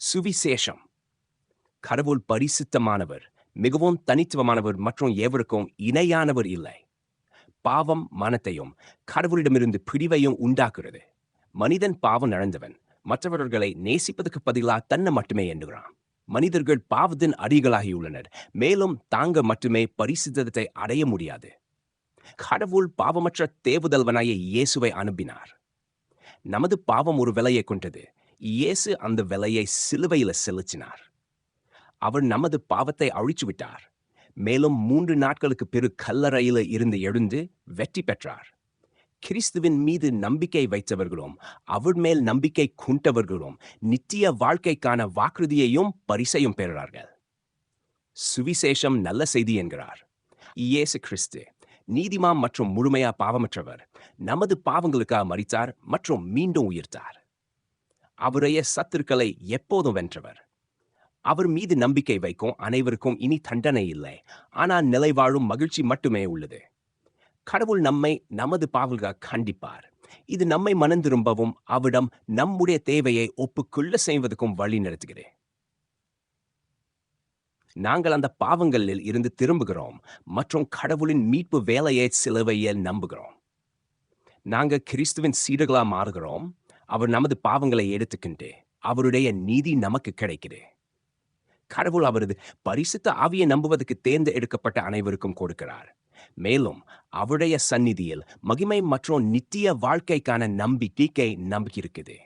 சுவிசேஷம். கடவுள் பரிசுத்தமானவர் மிகவும் தனித்துவமானவர் மற்றும் எவருக்கும் இணையானவர் இல்லை. பாவம் மனத்தையும் கடவுளிடமிருந்து பிடிவையும் உண்டாக்குறது மனிதன் பாவம் நடந்தவன் மற்றவர்களை நேசிப்பதற்கு பதிலாக தன்னை மட்டுமே எண்ணுகிறான். மனிதர்கள் பாவத்தின் அடிகளாகியுள்ளனர் மேலும் தாங்க மட்டுமே பரிசுத்தத்தை அடைய முடியாது. கடவுள் பாவமற்ற தேவுதல்வனாய இயேசுவை அனுப்பினார். நமது பாவம் ஒரு விலையை கொண்டது இயேசு அந்த விலையை சிலுவையில செலுத்தினார். அவர் நமது பாவத்தை அழிச்சு விட்டார். மேலும் மூன்று நாட்களுக்கு பிறகு கல்லறையில இருந்து எழுந்து வெற்றி பெற்றார். கிறிஸ்துவின் மீது நம்பிக்கை வைத்தவர்களும் அவர் மேல் நம்பிக்கை குண்டவர்களும் நித்திய வாழ்க்கைக்கான வாக்குறுதியையும் பரிசையும் பெறுகிறார்கள். சுவிசேஷம் நல்ல செய்தி என்கிறார். இயேசு கிறிஸ்து நீதிமான் மற்றும் முழுமையா பாவமற்றவர் நமது பாவங்களுக்காக மறித்தார் மற்றும் மீண்டும் உயிர்த்தார். அவருடைய சத்துருக்களை எப்போதும் வென்றவர். அவர் மீது நம்பிக்கை வைக்கும் அனைவருக்கும் இனி தண்டனை இல்லை. ஆனால் நிலை வாழும் மகிழ்ச்சி மட்டுமே உள்ளது. கடவுள் நம்மை நமது பாவல்காக கண்டிப்பார். இது நம்மை மனந்திரும்பவும் அவரிடம் நம்முடைய தேவையை ஒப்புக்கொள்ள செய்வதற்கும் வழி நடத்துகிறேன். நாங்கள் அந்த பாவங்களில் இருந்து திரும்புகிறோம். மற்றும் கடவுளின் மீட்பு வேலையை சிலுவையில் நம்புகிறோம். நாங்கள் கிறிஸ்துவின் சீடர்களாக மாறுகிறோம். அவர் நமது பாவங்களை எடுத்துக்கிண்டு அவருடைய நீதி நமக்கு கிடைக்குது. கடவுள் அவரது பரிசுத்த ஆவியை நம்புவதற்கு தேர்ந்து எடுக்கப்பட்ட அனைவருக்கும் கொடுக்கிறார். மேலும் அவருடைய சந்நிதியில் மகிமை மற்றும் நித்திய வாழ்க்கைக்கான நம்பிக்கை நம்பிக்கை இருக்குது